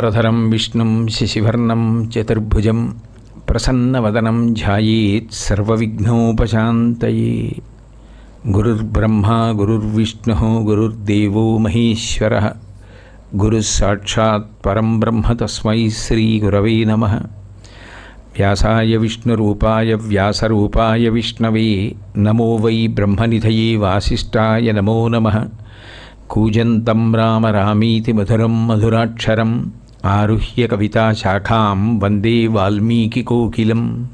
शम्बरधरं विष्णु शशिवर्णं चतुर्भुज प्रसन्नवदनं ध्यायेत् सर्वविघ्नोपशान्तये। गुरुर्ब्रह्मा, गुरुर्विष्णुः, गुरुर्देवो महेश्वरः गुरुः ब्रह्म तस्म श्रीगुरव नम। व्यासाय विष्णुरूपाय, व्यासरूपाय विष्णवे, नमो वै ब्रह्मनिधये वासीय नमो नमः। कूजन्तं राम रामीति मधुरं मधुराक्षरं ఆరుహ్య కవితాశాఖాం వందే వాల్మీకికోకిలం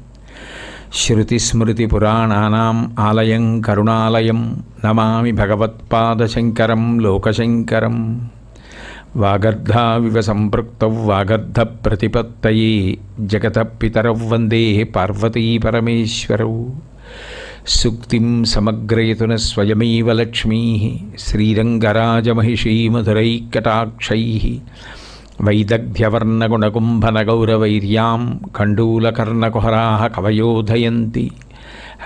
శృతిస్మృతిపురాణానాం ఆలయం కరుణాలయం. నమామి భగవత్పాదశంకరం లోకశంకరం. వాగర్ధావివ సంపృక్తౌ వాగర్ధ ప్రతిపత్తయే. జగత పితరౌ వందే పార్వతీ పరమేశ్వరౌ. సుక్తిం సమగ్రయతున స్వయమేవ లక్ష్మీ. శ్రీరంగరాజమహిషీ మధురైకటాక్షై. వైదగ్ధ్యవర్ణగుణకుంభనగౌరవైర్యాం కండూలకర్ణకుహరా కవయోధయంతి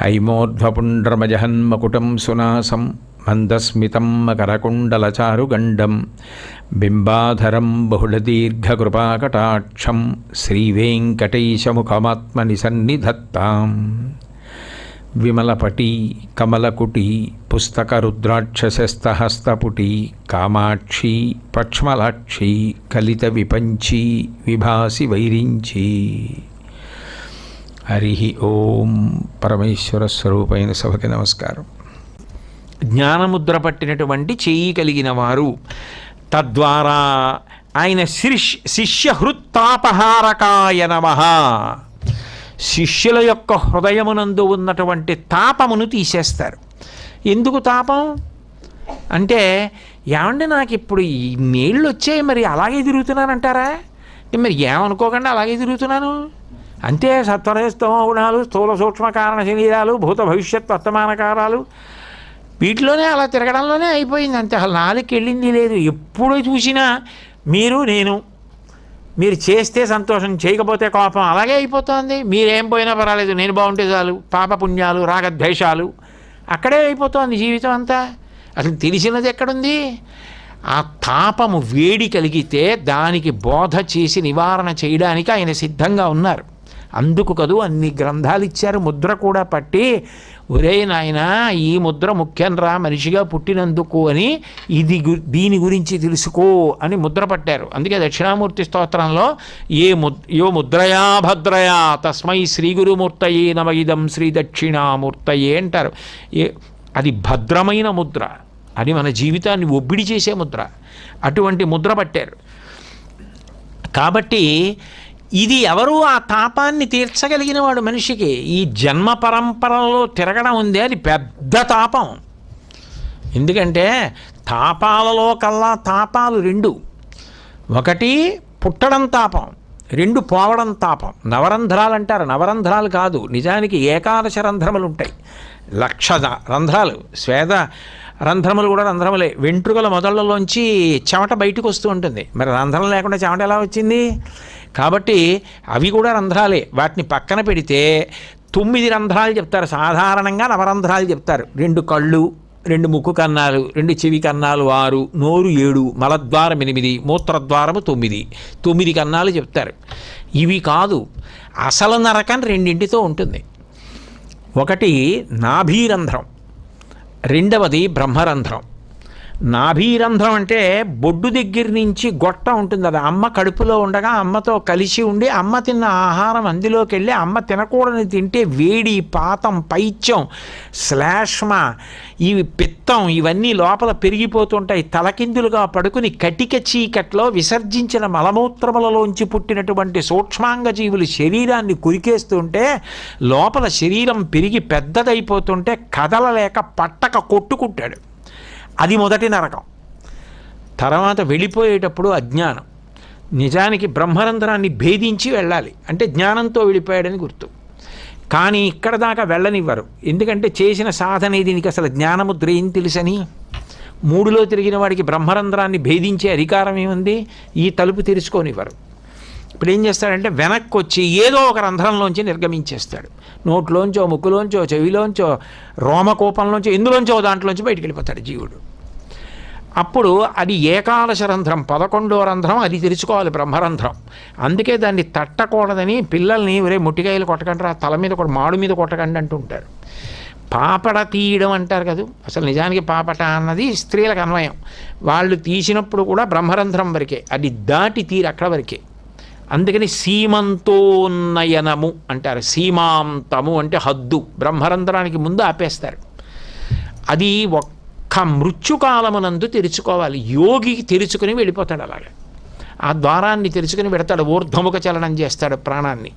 హైమోర్ధ్వపుండ్రమజహన్మకుటం సునాసం మందస్మితం మకరకుండలచారుగండం బింబాధరం బహుళదీర్ఘకృపాకటాక్షం శ్రీవేంకటేశముఖమాత్మని సన్నిధత్తాం విమలపటి కమలకుటి పుస్తకరుద్రాక్షసస్తహస్తపుటి కామాక్షి పక్ష్మలాక్షి కలిత విపంచి విభాసి వైరించి. హరి ఓం పరమేశ్వర స్వరూపైన సభకి నమస్కారం. జ్ఞానముద్ర పట్టినటువంటి చేయి కలిగిన వారు తద్వారా ఆయన శిష్ శిష్యహృత్తాపహారకాయ నమ. శిష్యుల యొక్క హృదయమునందు ఉన్నటువంటి తాపమును తీసేస్తారు. ఎందుకు తాపం? అంటే ఏమండి నాకు ఇప్పుడు ఈ నీళ్ళు వచ్చాయి మరి అలాగే తిరుగుతున్నానంటారా మరి ఏమనుకోకుండా అలాగే తిరుగుతున్నాను? అంతే సత్వరస్తమ గుణాలు స్థూల సూక్ష్మ కారణ శరీరాలు భూత భవిష్యత్ వర్తమాన కారాలు వీటిలోనే అలా తిరగడంలోనే అయిపోయింది అంతే. అసలు నాలుగు వెళ్ళింది లేదు. ఎప్పుడు చూసినా మీరు నేను మీరు చేస్తే సంతోషం చేయకపోతే కోపం అలాగే అయిపోతుంది. మీరేం పోయినా పర్వాలేదు. నేను బాగుంటే చాలు. పాపపుణ్యాలు రాగద్వేషాలు అక్కడే అయిపోతుంది జీవితం అంతా. అసలు తెలిసినది ఎక్కడుంది? ఆ తాపము వేడి కలిగితే దానికి బోధ చేసి నివారణ చేయడానికి ఆయన సిద్ధంగా ఉన్నారు. అందుకు కదూ అన్ని గ్రంథాలు ఇచ్చారు. ముద్ర కూడా పట్టి ఒరే నాయన ఈ ముద్ర ముఖ్యం రా మనిషిగా పుట్టినందుకు అని ఇది గు- దీని గురించి తెలుసుకో అని ముద్ర పట్టారు. అందుకే దక్షిణామూర్తి స్తోత్రంలో ఏ ముద్ యో ముద్రయా భద్రయా తస్మై శ్రీ గురుమూర్తయే నమ ఇదం శ్రీ దక్షిణామూర్తయే అంటారు. ఏ అది భద్రమైన ముద్ర అది మన జీవితాన్ని ఒబ్బిడి చేసే ముద్ర. అటువంటి ముద్ర పట్టారు. కాబట్టి ఇది ఎవరు ఆ తాపాన్ని తీర్చగలిగిన వాడు మనిషికి? ఈ జన్మ పరంపరలో తిరగడం ఉంది అది పెద్ద తాపం. ఎందుకంటే తాపాలలో కల్లా తాపాలు రెండు. ఒకటి పుట్టడం తాపం రెండు పోవడం తాపం. నవరంధ్రాలు అంటారు. నవరంధ్రాలు కాదు నిజానికి ఏకాదశ రంధ్రములు ఉంటాయి. లక్ష రంధ్రాలు స్వేద రంధ్రములు కూడా రంధ్రములే. వెంట్రుకల మొదళ్ళలోంచి చెమట బయటకు వస్తూ ఉంటుంది. మరి రంధ్రం లేకుండా చెమట ఎలా వచ్చింది? కాబట్టి అవి కూడా రంధ్రాలే. వాటిని పక్కన పెడితే తొమ్మిది రంధ్రాలు చెప్తారు. సాధారణంగా నవరంధ్రాలు చెప్తారు. రెండు కళ్ళు రెండు ముక్కు కన్నాలు రెండు చెవి కన్నాలు ఆరు నోరు ఏడు మలద్వారం ఎనిమిది మూత్రద్వారము తొమ్మిది. తొమ్మిది కన్నాలు చెప్తారు. ఇవి కాదు అసలు నరకం రెండింటితో ఉంటుంది. ఒకటి నాభీరంధ్రం రెండవది బ్రహ్మరంధ్రం. నాభీరంధ్రం అంటే బొడ్డు దగ్గర నుంచి గొట్ట ఉంటుంది అది. అమ్మ కడుపులో ఉండగా అమ్మతో కలిసి ఉండి అమ్మ తిన్న ఆహారం అందులోకి వెళ్ళి అమ్మ తినకూడని తింటే వేడి పాతం పైత్యం శ్లాష్మ ఇవి పిత్తం ఇవన్నీ లోపల పెరిగిపోతుంటాయి. తలకిందులుగా పడుకుని కటిక చీకట్లో విసర్జించిన మలమూత్రములలోంచి పుట్టినటువంటి సూక్ష్మాంగ జీవులు శరీరాన్ని కురికేస్తుంటే లోపల శరీరం పెరిగి పెద్దదైపోతుంటే కదలలేక పట్టక కొట్టుకుంటాడు. అది మొదటి నరకం. తర్వాత వెళ్ళిపోయేటప్పుడు అజ్ఞానం. నిజానికి బ్రహ్మరంధ్రాన్ని భేదించి వెళ్ళాలి. అంటే జ్ఞానంతో వెళ్ళిపోయాడని గుర్తు. కానీ ఇక్కడ దాకా వెళ్ళనివ్వరు. ఎందుకంటే చేసిన సాధన దీనికి అసలు జ్ఞానముద్ర ఏం తెలుసని. మూడులో తిరిగిన వాడికి బ్రహ్మరంధ్రాన్ని భేదించే అధికారం ఏముంది? ఈ తలుపు తెరుచుకోనివ్వరు. ఇప్పుడు ఏం చేస్తాడంటే వెనక్కి వచ్చి ఏదో ఒక రంధ్రంలోంచి నిర్గమించేస్తాడు. నోట్లోంచో ముక్కులోంచో చెవిలోంచో రోమకోపంలోంచో ఎందులోంచో దాంట్లోంచి బయటికి వెళ్ళిపోతాడు జీవుడు. అప్పుడు అది ఏకాదశ రంధ్రం పదకొండో రంధ్రం అది తెరుచుకోవాలి బ్రహ్మరంధ్రం. అందుకే దాన్ని తట్టకూడదని పిల్లల్ని ఒరే ముట్టికాయలు కొట్టకండి రా తల మీద కూడా మాడు మీద కొట్టకండి అంటుంటారు. పాపడ తీయడం అంటారు కదా? అసలు నిజానికి పాపట అన్నది స్త్రీలకు అన్వయం. వాళ్ళు తీసినప్పుడు కూడా బ్రహ్మరంధ్రం వరకే అది దాటి తీరు అక్కడ వరకే. అందుకని సీమంతోన్నయనము అంటారు. సీమాంతము అంటే హద్దు బ్రహ్మరంధ్రానికి ముందు ఆపేస్తారు. అది ఒక్క మృత్యుకాలమునందు తెరుచుకోవాలి. యోగి తెరుచుకుని వెళ్ళిపోతాడు అలాగా. ఆ ద్వారాన్ని తెరుచుకుని పెడతాడు. ఊర్ధ్వముఖ చలనం చేస్తాడు ప్రాణాన్ని.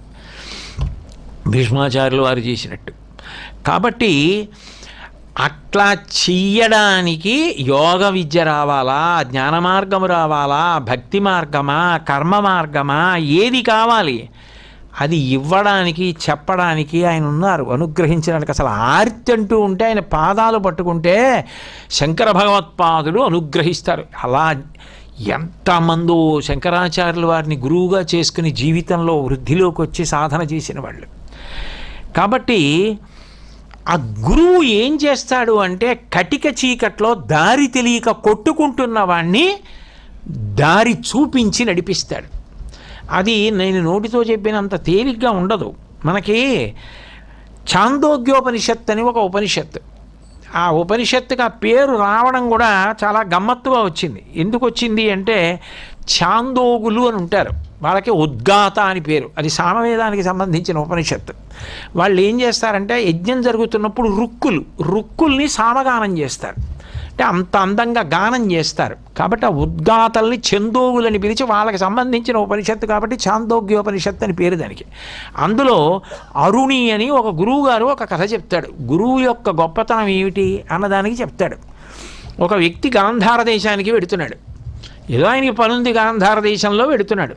భీష్మాచార్యులు వారు చేసినట్టు. కాబట్టి అట్లా చెయ్యడానికి యోగ విద్య రావాలా? జ్ఞాన మార్గము రావాలా? భక్తి మార్గమా? కర్మ మార్గమా? ఏది కావాలి? అది ఇవ్వడానికి చెప్పడానికి ఆయన ఉన్నారు. అనుగ్రహించడానికి అసలు ఆర్తి అంటూ ఉంటే ఆయన పాదాలు పట్టుకుంటే శంకర భగవత్పాదుడు అనుగ్రహిస్తారు. అలా ఎంతమందో శంకరాచార్యులు వారిని గురువుగా చేసుకుని జీవితంలో వృద్ధిలోకి వచ్చి సాధన చేసిన వాళ్ళు. కాబట్టి ఆ గురువు ఏం చేస్తాడు అంటే కటిక చీకట్లో దారి తెలియక కొట్టుకుంటున్న వాణ్ణి దారి చూపించి నడిపిస్తాడు. అది నేను నోటితో చెప్పినంత తేలిగ్గా ఉండదు. మనకి ఛాందోగ్యోపనిషత్ అని ఒక ఉపనిషత్తు. ఆ ఉపనిషత్తుగా ఆ పేరు రావడం కూడా చాలా గమ్మత్తుగా వచ్చింది. ఎందుకు వచ్చింది అంటే ఛాందోగులు అని ఉంటారు. వాళ్ళకి ఉద్గాత అని పేరు. అది సామవేదానికి సంబంధించిన ఉపనిషత్తు. వాళ్ళు ఏం చేస్తారంటే యజ్ఞం జరుగుతున్నప్పుడు రుక్కులు. రుక్కుల్ని సామగానం చేస్తారు. అంటే అంత అందంగా గానం చేస్తారు. కాబట్టి ఆ ఉద్గాతల్ని చందోగులని పిలిచి వాళ్ళకి సంబంధించిన ఉపనిషత్తు కాబట్టి చాందోగ్యోపనిషత్తు అని పేరు దానికి. అందులో అరుణి అని ఒక గురువుగారు ఒక కథ చెప్తాడు. గురువు యొక్క గొప్పతనం ఏమిటి అన్నదానికి చెప్తాడు. ఒక వ్యక్తి గాంధార దేశానికి వెడుతున్నాడు. ఏదో ఆయనకి పనుంది గాంధార దేశంలో వెడుతున్నాడు.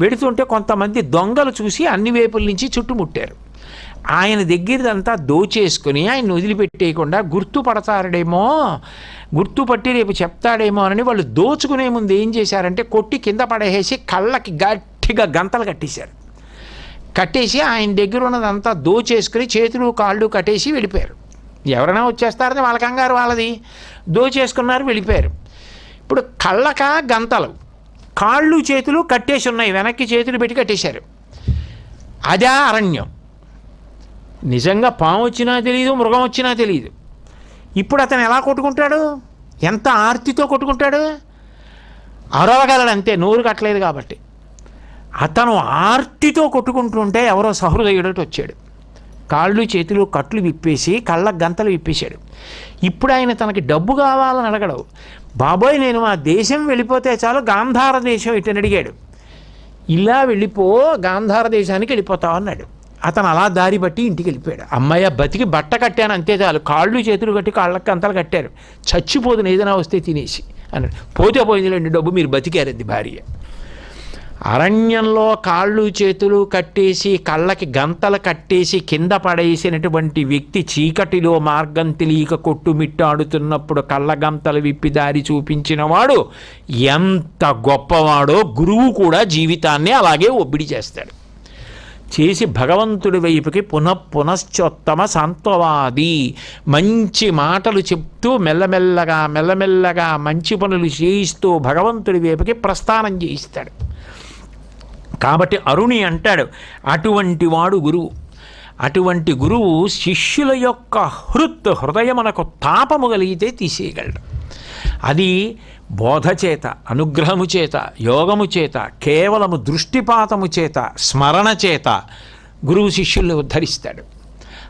వెడుతుంటే కొంతమంది దొంగలు చూసి అన్ని వైపుల నుంచి చుట్టుముట్టారు. ఆయన దగ్గరదంతా దోచేసుకుని ఆయన వదిలిపెట్టేయకుండా గుర్తుపడతారడేమో. గుర్తుపట్టి రేపు చెప్తాడేమో అని వాళ్ళు దోచుకునే ముందు ఏం చేశారంటే కొట్టి కింద పడేసి కళ్ళకి గట్టిగా గంతలు కట్టేశారు. కట్టేసి ఆయన దగ్గర ఉన్నదంతా దోచేసుకుని చేతులు కాళ్ళు కట్టేసి వెళ్ళిపోయారు. ఎవరైనా వచ్చేస్తారని వాళ్ళ కంగారు వాళ్ళది. దోచేసుకున్నారు వెళ్ళిపోయారు. ఇప్పుడు కళ్ళక గంతలు కాళ్ళు చేతులు కట్టేసి ఉన్నాయి వెనక్కి చేతులు పెట్టి కట్టేశారు. అదే అరణ్యం. నిజంగా పాము వచ్చినా తెలియదు మృగం వచ్చినా తెలియదు ఇప్పుడు అతను ఎలా కొట్టుకుంటాడు? ఎంత ఆర్తితో కొట్టుకుంటాడు? అరవగలడు అంతే నోరు కట్టలేదు కాబట్టి. అతను ఆర్తితో కొట్టుకుంటుంటే ఎవరో సహృదయుడటి వచ్చాడు. కాళ్ళు చేతులు కట్లు విప్పేసి కళ్ళ గంతలు విప్పేశాడు. ఇప్పుడు ఆయన తనకి డబ్బు కావాలని అడగడు. బాబోయ్ నేను మా దేశం వెళ్ళిపోతే చాలు గాంధార దేశం ఇటని అడిగాడు. ఇలా వెళ్ళిపో గాంధార దేశానికి వెళ్ళిపోతావు అన్నాడు. అతను అలా దారి బట్టి ఇంటికి వెళ్ళిపోయాడు. అమ్మాయి బతికి బట్ట కట్టాను అంతే చాలు. కాళ్ళు చేతులు కట్టి కాళ్ళకి అంతలు కట్టారు. చచ్చిపోతున్న ఏదైనా వస్తే తినేసి అన్నాడు. పోతే పోయిందిలేండి డబ్బు మీరు బతికారంది భార్య. అరణ్యంలో కాళ్ళు చేతులు కట్టేసి కళ్ళకి గంతలు కట్టేసి కింద పడేసినటువంటి వ్యక్తి చీకటిలో మార్గం తెలియక కొట్టుమిట్టాడుతున్నప్పుడు కళ్ళ గంతలు విప్పి దారి చూపించినవాడు ఎంత గొప్పవాడో గురువు కూడా జీవితాన్ని అలాగే ఒబ్బిడి చేస్తాడు. చేసి భగవంతుడి వైపుకి పునః పునశ్చోత్తమ సాంత్వవాది మంచి మాటలు చెప్తూ మెల్లమెల్లగా మెల్లమెల్లగా మంచి పనులు చేయిస్తూ భగవంతుడి వైపుకి ప్రస్థానం చేయిస్తాడు. కాబట్టి అరుణి అంటాడు అటువంటి వాడు గురువు. అటువంటి గురువు శిష్యుల యొక్క హృత్ హృదయమునకు తాపము కలిగితే తీసేయగలడు. అది బోధ చేత అనుగ్రహము చేత యోగము చేత కేవలము దృష్టిపాతము చేత స్మరణ చేత గురువు శిష్యుల్ని ఉద్ధరిస్తాడు.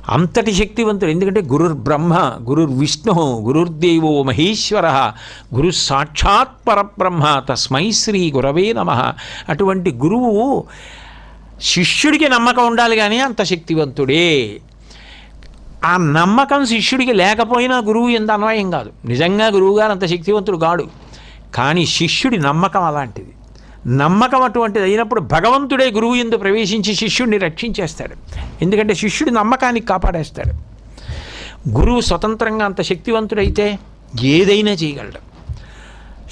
అంతటి శక్తివంతుడు. ఎందుకంటే గురుర్ బ్రహ్మ గురుర్ విష్ణు గురుర్దేవో మహేశ్వర గురు సాక్షాత్ పరబ్రహ్మ తస్మై శ్రీ గురవే నమ. అటువంటి గురువు శిష్యుడికి నమ్మకం ఉండాలి కానీ అంత శక్తివంతుడే. ఆ నమ్మకం శిష్యుడికి లేకపోయినా గురువు ఎంత అన్వయం కాదు. నిజంగా గురువు గారు అంత శక్తివంతుడు కాడు. కానీ శిష్యుడి నమ్మకం అలాంటిది. నమ్మకం అటువంటిది అయినప్పుడు భగవంతుడే గురువు ఎందు ప్రవేశించి శిష్యుడిని రక్షించేస్తాడు. ఎందుకంటే శిష్యుడి నమ్మకాన్ని కాపాడేస్తాడు. గురువు స్వతంత్రంగా అంత శక్తివంతుడైతే ఏదైనా చేయగలడు.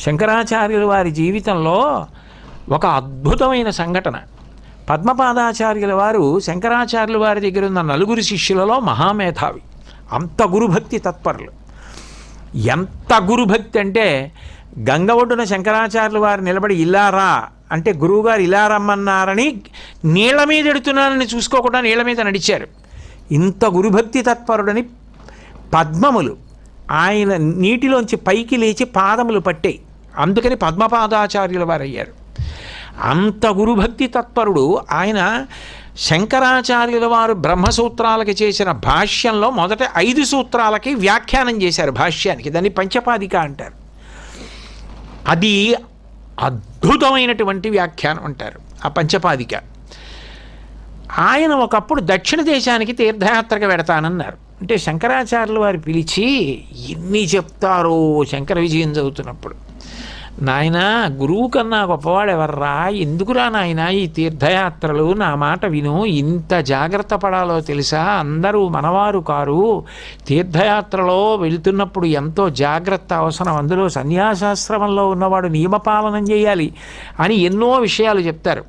శంకరాచార్యుల వారి జీవితంలో ఒక అద్భుతమైన సంఘటన. పద్మపాదాచార్యుల వారు శంకరాచార్యుల వారి దగ్గర ఉన్న నలుగురు శిష్యులలో మహామేధావి. అంత గురుభక్తి తత్పరులు. ఎంత గురుభక్తి అంటే గంగ ఒడ్డున శంకరాచార్యులు వారు నిలబడి ఇలా రా అంటే గురువుగారు ఇలా రమ్మన్నారని నీళ్ళ మీద ఎడుతున్నానని చూసుకోకుండా నీళ్ళ మీద నడిచారు. ఇంత గురుభక్తి తత్పరుడని పద్మములు ఆయన నీటిలోంచి పైకి లేచి పాదములు పట్టాయి. అందుకని పద్మపాదాచార్యుల వారు అయ్యారు అంత గురుభక్తి తత్పరుడు. ఆయన శంకరాచార్యుల వారు బ్రహ్మసూత్రాలకి చేసిన భాష్యంలో మొదట ఐదు సూత్రాలకి వ్యాఖ్యానం చేశారు భాష్యానికి. దాన్ని పంచపాదిక అంటారు. అది అద్భుతమైనటువంటి వ్యాఖ్యానం అంటారు ఆ పంచపాదిక. ఆయన ఒకప్పుడు దక్షిణ దేశానికి తీర్థయాత్రకు వెడతానన్నారు. అంటే శంకరాచార్యులు వారు పిలిచి ఎన్ని చెప్తారో శంకర విజయం చదువుతున్నప్పుడు. నాయన గురువు కన్నా గొప్పవాడు ఎవర్రా? ఎందుకురా నాయన ఈ తీర్థయాత్రలు? నా మాట విను. ఇంత జాగ్రత్త పడాలో తెలుసా? అందరూ మనవారు కారు. తీర్థయాత్రలో వెళ్తున్నప్పుడు ఎంతో జాగ్రత్త అవసరం. అందులో సన్యాసాశ్రమంలో ఉన్నవాడు నియమపాలనం చేయాలి అని ఎన్నో విషయాలు చెప్తారు.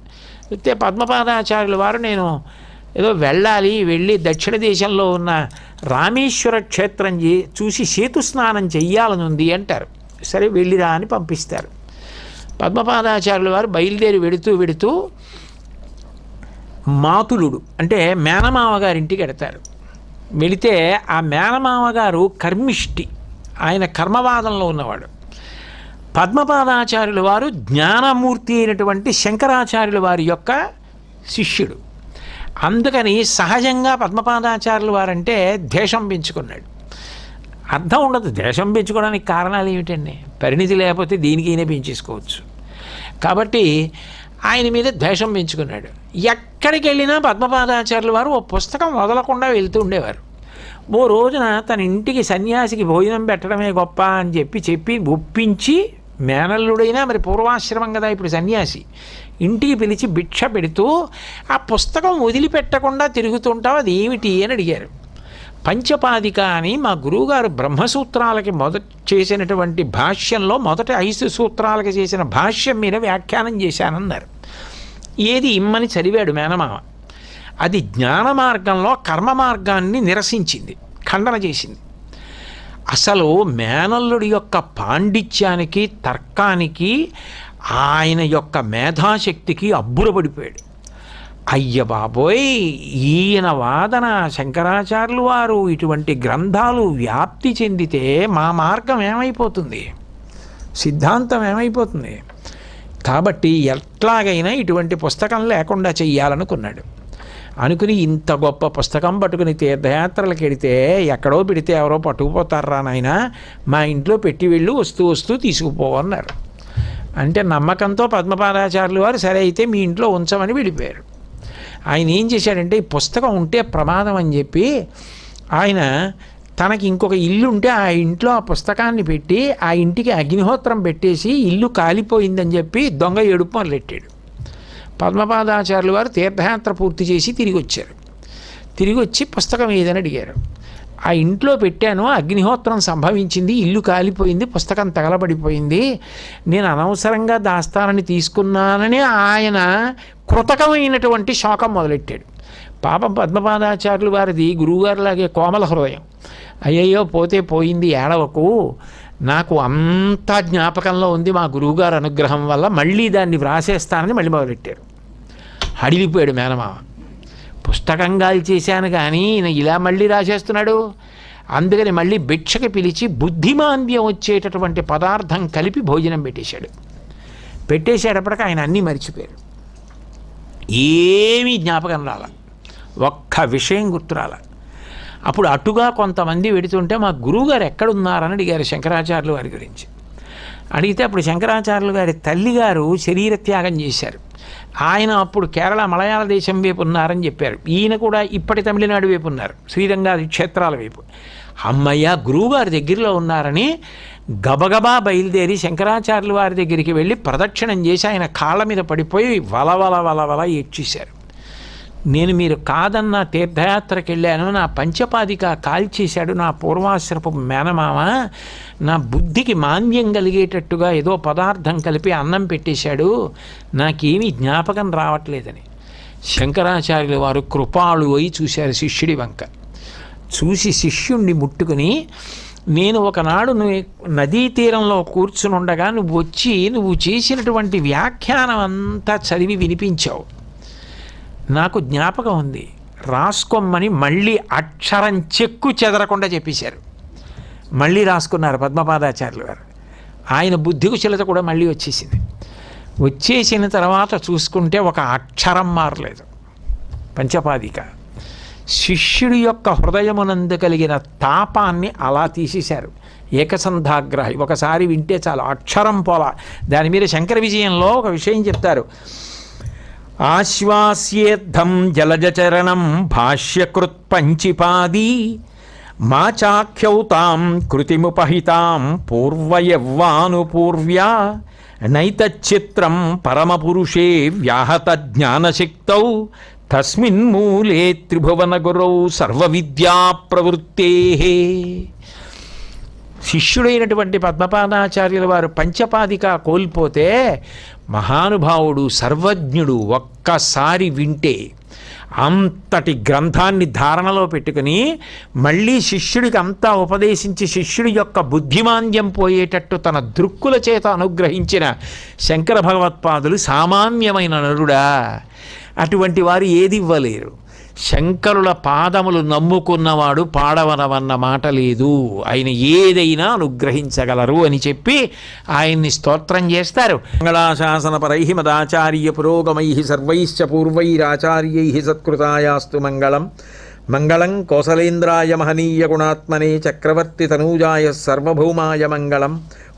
చెప్తే పద్మపాదాచార్యుల వారు నేను ఏదో వెళ్ళాలి వెళ్ళి దక్షిణ దేశంలో ఉన్న రామేశ్వర క్షేత్రం చూసి సేతు స్నానం చెయ్యాలనుంది అంటారు. సరే వెళ్ళిరా అని పంపిస్తారు. పద్మపాదాచార్యుల వారు బయలుదేరి వెడుతూ వెడుతూ మాతులుడు అంటే మేనమామ గారింటికి వెడతారు వెళితే ఆ మేనమామ గారు కర్మిష్టి ఆయన కర్మవాదంలో ఉన్నవాడు. పద్మపాదాచార్యుల వారు జ్ఞానమూర్తి అయినటువంటి శంకరాచార్యుల వారి యొక్క శిష్యుడు. అందుకని సహజంగా పద్మపాదాచార్యుల వారంటే ద్వేషం పెంచుకున్నాడు. అర్థం ఉండదు. ద్వేషం పెంచుకోవడానికి కారణాలు ఏమిటండి? పరిణితి లేకపోతే దీనికి ఈయన పెంచేసుకోవచ్చు. కాబట్టి ఆయన మీద ద్వేషం పెంచుకున్నాడు. ఎక్కడికి వెళ్ళినా పద్మపాదాచార్యుల వారు ఓ పుస్తకం వదలకుండా వెళ్తూ ఉండేవారు. ఓ రోజున తన ఇంటికి సన్యాసికి భోజనం పెట్టడమే గొప్ప అని చెప్పి చెప్పి ఒప్పించి మేనల్లుడైనా మరి పూర్వాశ్రమం కదా ఇప్పుడు సన్యాసి. ఇంటికి పిలిచి భిక్ష పెడుతూ ఆ పుస్తకం వదిలిపెట్టకుండా తిరుగుతుంటావు అది ఏమిటి అని అడిగారు. పంచపాదిక అని మా గురువుగారు బ్రహ్మసూత్రాలకి మొదట చేసినటువంటి భాష్యంలో మొదటి ఐదు సూత్రాలకి చేసిన భాష్యం మీద వ్యాఖ్యానం చేశానన్నారు. ఏది ఇమ్మని చదివాడు మేనమామ. అది జ్ఞాన మార్గంలో కర్మ మార్గాన్ని నిరసించింది ఖండన చేసింది. అసలు మేనల్లుడి యొక్క పాండిత్యానికి తర్కానికి ఆయన యొక్క మేధాశక్తికి అబ్బురపడిపోయాడు. అయ్య బాబోయ్ ఈయన వాదన శంకరాచార్యులు వారు ఇటువంటి గ్రంథాలు వ్యాప్తి చెందితే మా మార్గం ఏమైపోతుంది? సిద్ధాంతం ఏమైపోతుంది? కాబట్టి ఎట్లాగైనా ఇటువంటి పుస్తకం లేకుండా చెయ్యాలనుకున్నాడు. అనుకుని ఇంత గొప్ప పుస్తకం పట్టుకుని తీర్థయాత్రలకు వెడితే ఎక్కడో పెడితే ఎవరో పట్టుకుపోతారా నాయన? మా ఇంట్లో పెట్టి వెళ్ళు వస్తూ వస్తూ తీసుకుపోవన్నారు అంటే నమ్మకంతో పద్మపాదాచార్యులు వారు సరే అయితే మీ ఇంట్లో ఉంచమని వెళ్ళిపోయారు ఆయన ఏం చేశాడంటే ఈ పుస్తకం ఉంటే ప్రమాదం అని చెప్పి ఆయన తనకి ఇంకొక ఇల్లు ఉంటే ఆ ఇంట్లో ఆ పుస్తకాన్ని పెట్టి ఆ ఇంటికి అగ్నిహోత్రం పెట్టేసి ఇల్లు కాలిపోయిందని చెప్పి దొంగ ఏడుపు మొదలెట్టాడు. పద్మపాదాచార్యులు వారు తీర్థయాత్ర పూర్తి చేసి తిరిగి వచ్చారు తిరిగి వచ్చి పుస్తకం ఏదని అడిగారు. ఆ ఇంట్లో పెట్టాను అగ్నిహోత్రం సంభవించింది ఇల్లు కాలిపోయింది పుస్తకం తగలబడిపోయింది. నేను అనవసరంగా దాస్తానని తీసుకున్నానని ఆయన కృతకమైనటువంటి శోకం మొదలెట్టాడు. పాపం పద్మపాదాచార్యులు వారిది గురువుగారిలాగే కోమల హృదయం. అయ్యయ్యో పోతే పోయింది ఏడవకు. నాకు అంతా జ్ఞాపకంలో ఉంది మా గురువుగారు అనుగ్రహం వల్ల మళ్ళీ దాన్ని వ్రాసేస్తానని మళ్ళీ మొదలెట్టారు. అడిగిపోయాడు మేనమామ. పుస్తకం గాలి చేశాను కానీ ఈయన ఇలా మళ్ళీ రాసేస్తున్నాడు. అందుకని మళ్ళీ భిక్షకి పిలిచి బుద్ధిమాంద్యం వచ్చేటటువంటి పదార్థం కలిపి భోజనం పెట్టేశాడు. పెట్టేసేటప్పటికి ఆయన అన్నీ మర్చిపోయారు. ఏమీ జ్ఞాపకం రాల. ఒక్క విషయం గుర్తురాల అప్పుడు అటుగా కొంతమంది వెడుతుంటే మా గురువుగారు ఎక్కడున్నారని అడిగారు శంకరాచార్యులు వారి గురించి. అడిగితే అప్పుడు శంకరాచార్యులు గారి తల్లిగారు శరీర త్యాగం చేశారు. ఆయన అప్పుడు కేరళ మలయాళ దేశం వైపు ఉన్నారని చెప్పారు. ఈయన కూడా ఇప్పటి తమిళనాడు వైపు ఉన్నారు. శ్రీరంగాది క్షేత్రాల వైపు. అమ్మయ్య గురువుగారి దగ్గరలో ఉన్నారని గబగబా బయలుదేరి శంకరాచార్యుల వారి దగ్గరికి వెళ్ళి ప్రదక్షిణం చేసి ఆయన కాళ్ళ మీద పడిపోయి వలవల వలవల ఏడ్చేశారు. నేను మీరు కాదన్న తీర్థయాత్రకి వెళ్ళాను నా పంచపాదిక కాల్చేశాడు నా పూర్వాశ్రపు మేనమామ నా బుద్ధికి మాంద్యం కలిగేటట్టుగా ఏదో పదార్థం కలిపి అన్నం పెట్టేశాడు నాకేమీ జ్ఞాపకం రావట్లేదని. శంకరాచార్యుల వారు కృపాళు అయి చూశారు శిష్యుడి వంక. చూసి శిష్యుణ్ణి ముట్టుకుని నేను ఒకనాడు నువ్వు నదీ తీరంలో కూర్చుని ఉండగా నువ్వు వచ్చి నువ్వు చేసినటువంటి వ్యాఖ్యానం అంతా చదివి వినిపించావు. నాకు జ్ఞాపకం ఉంది. రాసుకోమ్మని మళ్ళీ అక్షరం చెక్కు చెదరకుండా చెప్పేశారు. మళ్ళీ రాసుకున్నారు పద్మపాదాచార్యులు గారు. ఆయన బుద్ధి కుశలత కూడా మళ్ళీ వచ్చేసింది. వచ్చేసిన తర్వాత చూసుకుంటే ఒక అక్షరం మారలేదు. పంచపాదిక. శిష్యుడి యొక్క హృదయమునందు కలిగిన తాపాన్ని అలా తీసేశారు. ఏకసంధాగ్రహి. ఒకసారి వింటే చాలు అక్షరం పోలా. దాని మీద శంకర విజయంలో ఒక విషయం చెప్తారు. ఆశ్వాస్యేద్ధం జలజచరణం భాష్యకృత్ పంచిపాది. మా చాఖ్యౌతాం కృతిముపహితాం పూర్వయవ్వానుపూర్వ్యా. నైతచిత్రం పరమపురుషే వ్యాహత జ్ఞానశక్తౌ తస్మిన్మూలే త్రిభువనగురౌ సర్వవిద్యా ప్రవృత్తే శిష్యుడైనటువంటి పద్మపాదాచార్యుల వారు పంచపాదిక కోల్పోతే మహానుభావుడు సర్వజ్ఞుడు ఒక్కసారి వింటే అంతటి గ్రంథాన్ని ధారణలో పెట్టుకుని మళ్ళీ శిష్యుడికి అంతా ఉపదేశించి శిష్యుడి యొక్క బుద్ధిమాంద్యం పోయేటట్టు తన దృక్కుల చేత అనుగ్రహించిన శంకర భగవత్పాదులు సామాన్యమైన నరుడా. అటువంటి వారు ఏది ఇవ్వలేరు. శంకరుల పాదములు నమ్ముకున్నవాడు పాడవనవన్న మాట లేదు. ఆయన ఏదైనా అనుగ్రహించగలరు అని చెప్పి ఆయన్ని స్తోత్రం చేస్తారు. మంగళాశాసన పరై మదాచార్య పురోగమై సర్వైశ్చ పూర్వైరాచార్యై సత్కృతాయాస్తు మంగళం. మంగళం కోసలేంద్రాయ మహనీయ గుణాత్మనే చక్రవర్తి తనూజాయ సర్వభౌమాయ మంగళం.